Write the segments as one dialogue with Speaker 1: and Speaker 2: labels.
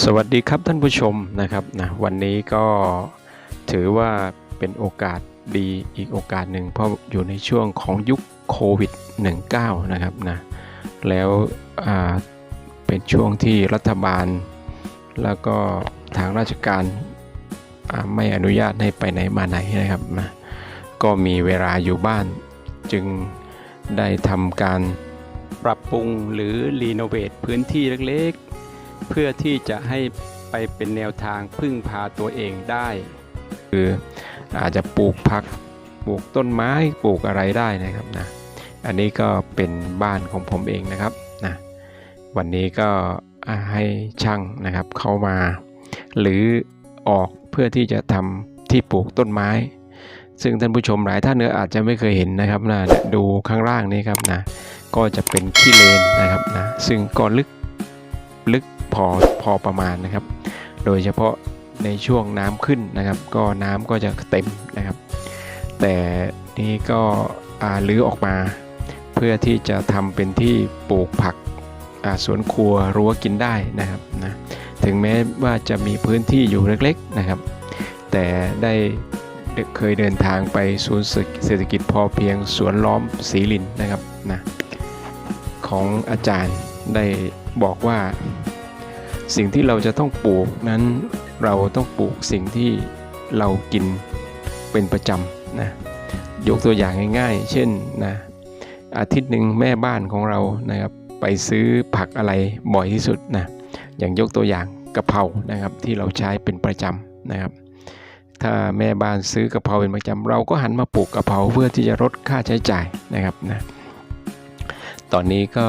Speaker 1: สวัสดีครับท่านผู้ชมนะครับนะวันนี้ก็ถือว่าเป็นโอกาสดีอีกโอกาสหนึ่งเพราะอยู่ในช่วงของยุคโควิด -19 นะครับนะแล้วเป็นช่วงที่รัฐบาล แล้วก็ทางราชการไม่อนุญาตให้ไปไหนมาไหนนะครับนะก็มีเวลาอยู่บ้านจึงได้ทำการปรับปรุงหรือรีโนเวทพื้นที่เล็ก เพื่อที่จะให้ไปเป็นแนวทางพึ่งพาตัวเองได้ คืออาจจะปลูกผักปลูกต้นไม้ปลูกอะไรได้นะครับนะอันนี้ก็เป็นบ้านของผมเองนะครับนะวันนี้ก็ให้ช่างนะครับเข้ามา หรือออกเพื่อที่จะทำที่ปลูกต้นไม้ ซึ่งท่านผู้ชมหลายท่านเนี่ยอาจจะไม่เคยเห็นนะครับนะดูข้างล่างนี้ครับนะก็จะเป็นขี้เลนนะครับนะซึ่งก็ลึกลึก พอพอประมาณนะครับ โดยเฉพาะในช่วงน้ำขึ้นนะครับ ก็น้ำก็จะเต็มนะครับ แต่นี่ก็ลื้อออกมา เพื่อที่จะทำเป็นที่ปลูกผักสวนครัวรั้วกินได้นะครับนะถึงแม้ว่าจะมีพื้นที่อยู่เล็กๆนะครับ แต่ได้เคยเดินทางไปศูนย์เศรษฐกิจพอเพียงสวนล้อมศรีลินนะครับนะของอาจารย์ได้บอกว่า สิ่งที่เราจะต้องปลูกนั้นเราต้องปลูกสิ่งที่เรากินเป็นประจำนะยกตัวอย่างง่ายๆ เช่นนะอาทิตย์หนึ่งแม่บ้านของเรานะครับไปซื้อผักอะไรบ่อยที่สุดนะอย่างยกตัวอย่างกะเพรานะครับที่เราใช้เป็นประจำนะครับ ถ้าแม่บ้านซื้อกะเพราเป็นประจำเราก็หันมาปลูกกะเพราเพื่อที่จะลดค่าใช้จ่ายนะครับนะตอนนี้ก็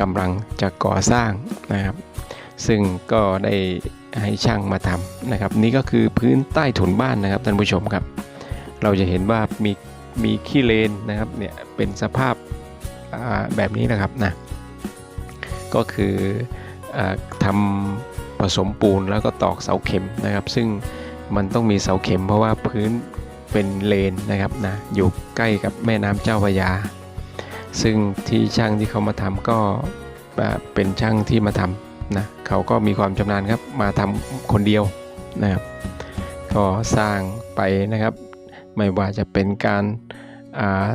Speaker 1: กำลังจะก่อสร้างนะครับ ซึ่งก็ได้ให้ช่างมาทำนะครับ นี่ก็คือพื้นใต้ถุนบ้านนะครับท่านผู้ชมครับ เราจะเห็นว่ามีมีขี้เลนนะครับเนี่ยเป็นสภาพแบบนี้นะครับนะก็คืออทำผสมปูนแล้วก็ตอกเสาเข็มนะครับ ซึ่งมันต้องมีเสาเข็มเพราะว่าพื้นเป็นเลนนะครับนะอยู่ใกล้กับแม่น้ำเจ้าพระยา ซึ่งที่ช่างที่เขามาทำก็เป็นช่างที่มาทำ นะเขาก็มีความชำนาญครับมาทำคนเดียวนะครับก็สร้างไปนะครับ ไม่ว่าจะเป็นการา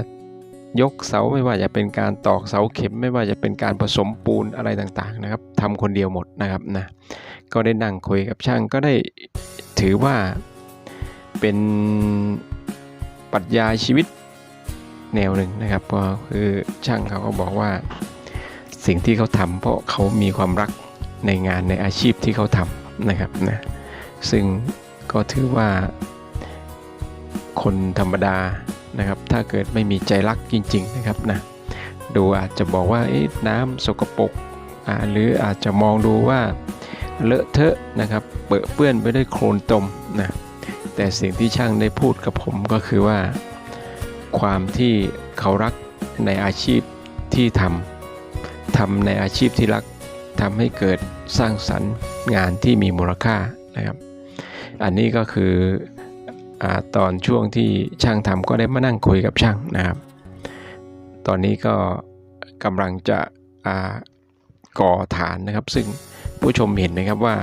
Speaker 1: ยกเสาไม่ว่าจะเป็นการตอกเสาเข็ม ไม่ว่าจะเป็นการผสมปูนอะไรต่างๆนะครับทำคนเดียวหมดนะครับนะก็ได้นั่งคุยกับช่างก็ได้ถือว่าเป็นปรัชญาชีวิตแนวหนึ่งนะครับก็คือช่างเขาก็บอกว่าสิ่งที่เขาทำเพราะเขามีความรัก ในงานในอาชีพที่เขาทำนะครับนะซึ่งก็ถือว่าคนธรรมดานะครับ ถ้าเกิดไม่มีใจรักจริง ๆ นะครับนะดูอาจจะบอกว่าน้ำสกปรกอ่าหรืออาจจะมองดูว่าเลอะเทอะนะครับเปื้อเปื้อนไปด้วยโคลนตมนะแต่สิ่งที่ช่างได้พูดกับผมก็คือว่า ความที่เขารักในอาชีพที่ทำทำในอาชีพที่รัก ทำให้เกิดสร้างสรรค์งานที่มีมูลค่านะครับ อันนี้ก็คืออตอนช่วงที่ช่างทำก็ได้มานั่งคุยกับช่างนะครับ ตอนนี้ก็กำลังจะก่อฐานนะครับ ซึ่งผู้ชมเห็นไหมครับว่า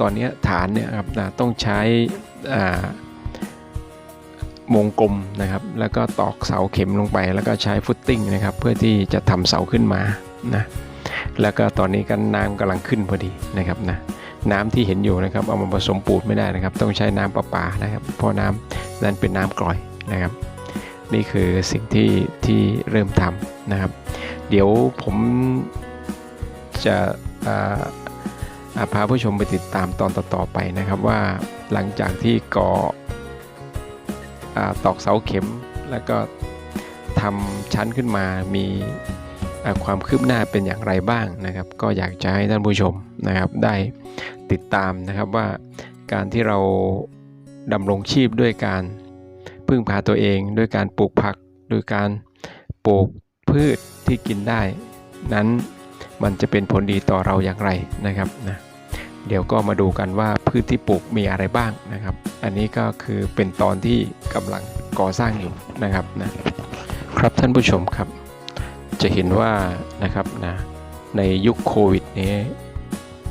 Speaker 1: ตอนนี้ฐานเนี่ยครับนะต้องใช้อ่าวงกลมนะครับ แล้วก็ตอกเสาเข็มลงไป แล้วก็ใช้ฟุตติ้งนะครับ เพื่อที่จะทำเสาขึ้นมานะ แล้วก็ตอนนี้ก็น้ำกำลังขึ้นพอดีนะครับนะน้ำที่เห็นอยู่นะครับเอามาผสมปูนไม่ได้นะครับ ต้องใช้น้ำประปานะครับเพราะน้ำนั้นเป็นน้ำกร่อยนะครับ นี่คือสิ่งที่ที่เริ่มทำนะครับ เดี๋ยวผมจะอ่าาพาผู้ชมไปติดตามตอนต่อๆไปนะครับว่าหลังจากที่ก่ออตอกเสาเข็ม แล้วก็ทำชั้นขึ้นมามี ความคืบหน้าเป็นอย่างไรบ้างนะครับ ก็อยากจะให้ท่านผู้ชมนะครับได้ติดตามนะครับว่าการที่เราดำรงชีพด้วยการพึ่งพาตัวเอง ด้วยการปลูกผักโดยการปลูกพืชที่กินได้ นั้นมันจะเป็นผลดีต่อเราอย่างไรนะครับนะเดี๋ยวก็มาดูกันว่าพืชที่ปลูกมีอะไรบ้างนะครับ อันนี้ก็คือเป็นตอนที่กำลังก่อสร้างอยู่นะครับนะครับท่านผู้ชมครับ จะเห็นว่านะครับนะในยุคโควิดนี้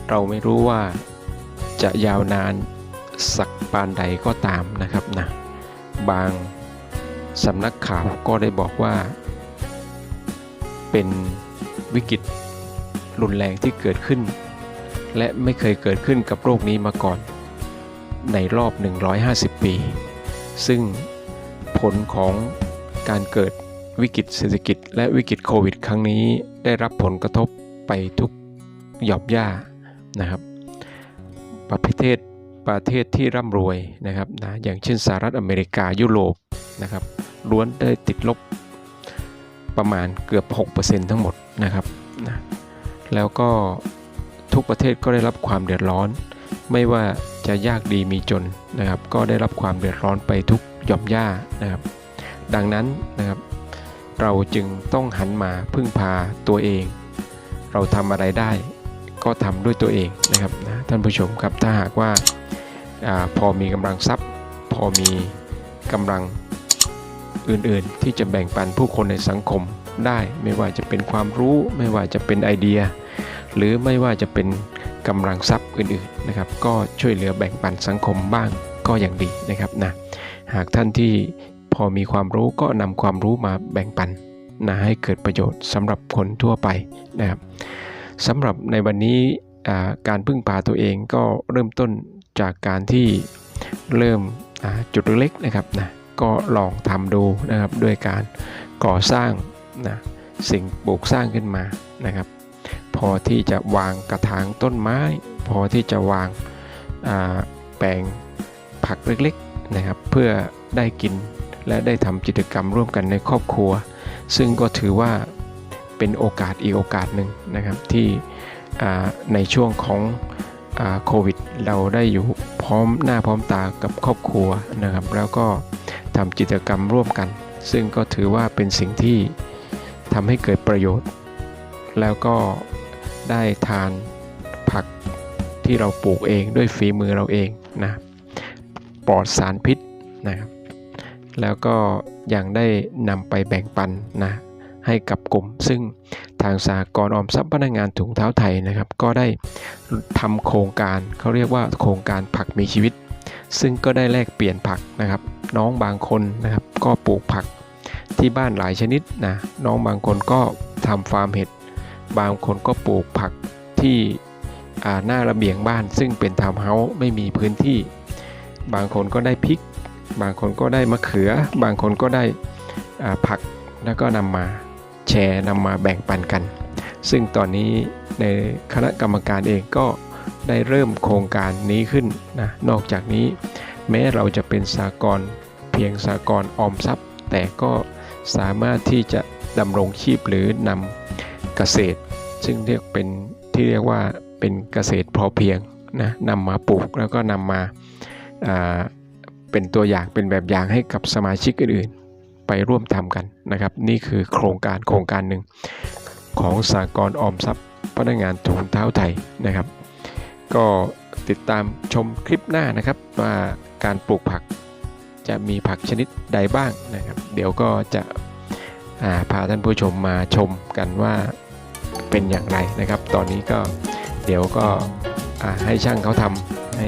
Speaker 1: เราไม่รู้ว่าจะยาวนานสักปานใดก็ตามนะครับนะบางสำนักข่าวก็ได้บอกว่า เป็นวิกฤตรุนแรงที่เกิดขึ้น และไม่เคยเกิดขึ้นกับโรคนี้มาก่อน ในรอบ 150 ปี ซึ่งผลของการเกิด วิกฤตเศรษฐกิจและวิกฤตโควิด ครั้งนี้ได้รับผลกระทบไปทุกหย่อมย่านะครับ ประเทศประเทศที่ร่ำรวยนะครับนะอย่างเช่นสหรัฐอเมริกายุโรปนะครับล้วนได้ติดลบประมาณเกือบ 6%ทั้งหมดนะครับนะแล้วก็ทุกประเทศก็ได้รับความเดือดร้อน ไม่ว่าจะยากดีมีจนนะครับ ก็ได้รับความเดือดร้อนไปทุกหย่อมย่านะครับ ดังนั้นนะครับ เราจึงต้องหันมาพึ่งพาตัวเอง เราทำอะไรได้ก็ทำด้วยตัวเองนะครับนะท่านผู้ชมครับถ้าหากว่าอาพอมีกำลังทรัพย์ พอมีกำลังอื่นๆ ที่จะแบ่งปันผู้คนในสังคมได้ไม่ว่าจะเป็นความรู้ ไม่ว่าจะเป็นไอเดีย หรือไม่ว่าจะเป็นกำลังทรัพย์อื่นๆนะครับก็ช่วยเหลือแบ่งปันสังคมบ้างก็อย่างดีนะครับนะหากท่านที่ พอมีความรู้ก็นำความรู้มาแบ่งปันนะให้เกิดประโยชน์สำหรับคนทั่วไปนะครับสำหรับในวันนี้การพึ่งพาตัวเองก็เริ่มต้นจากการที่เริ่มจุดเล็กๆนะครับนะก็ลองทำดูนะครับด้วยการก่อสร้างนะสิ่งปลูกสร้างขึ้นมานะครับ พอที่จะวางกระถางต้นไม้ พอที่จะวางาแปลงผักเล็กๆนะครับ เพื่อได้กิน และได้ทำกิจกรรมร่วมกันในครอบครัว ซึ่งก็ถือว่าเป็นโอกาสอีกโอกาสหนึ่งนะครับที่ในช่วงของโควิด เราได้อยู่พร้อมหน้าพร้อมตากับครอบครัวนะครับ แล้วก็ทำกิจกรรมร่วมกัน ซึ่งก็ถือว่าเป็นสิ่งที่ทำให้เกิดประโยชน์ แล้วก็ได้ทานผักที่เราปลูกเองด้วยฝีมือเราเองนะปลอดสารพิษนะครับ แล้วก็ยังได้นำไปแบ่งปันนะให้กับกลุ่ม ซึ่งทางสากรออมทรัพย์พนักงานถุงเท้าไทยนะครับ ก็ได้ทำโครงการเขาเรียกว่าโครงการผักมีชีวิต ซึ่งก็ได้แลกเปลี่ยนผักนะครับ น้องบางคนนะครับก็ปลูกผักที่บ้านหลายชนิดนะน้องบางคนก็ทำฟาร์มเห็ดบางคนก็ปลูกผักที่หน้าระเบียงบ้าน ซึ่งเป็นทาวน์เฮาส์ไม่มีพื้นที่ บางคนก็ได้พริก บางคนก็ได้มะเขือ บางคนก็ได้ผักแล้วก็นำมาแชร์นำมาแบ่งปันกัน ซึ่งตอนนี้ในคณะกรรมการเองก็ได้เริ่มโครงการนี้ขึ้นนะนอกจากนี้ แม้เราจะเป็นสากลเพียงสากลออมทรัพย์ แต่ก็สามารถที่จะดำรงชีพหรือนำเกษตร ซึ่งเรียกเป็นที่เรียกว่าเป็นเกษตรพอเพียงนะนำมาปลูกแล้วก็นำมาา เป็นตัวอย่างเป็นแบบอย่างให้กับสมาชิกอื่นๆ ไปร่วมทำกันนะครับ นี่คือโครงการโครงการหนึ่งของสากลออมทรัพย์พนักงานถุงเท้าไทยนะครับ ก็ติดตามชมคลิปหน้านะครับว่าการปลูกผักจะมีผักชนิดใดบ้างนะครับ เดี๋ยวก็จะาพาท่านผู้ชมมาชมกันว่าเป็นอย่างไรนะครับ ตอนนี้ก็เดี๋ยวก็ให้ช่างเขาทำให้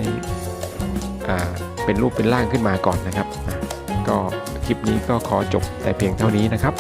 Speaker 1: อ่า เป็นรูปเป็นร่างขึ้นมาก่อนนะครับ ก็คลิปนี้ก็ขอจบแต่เพียงเท่านี้นะครับ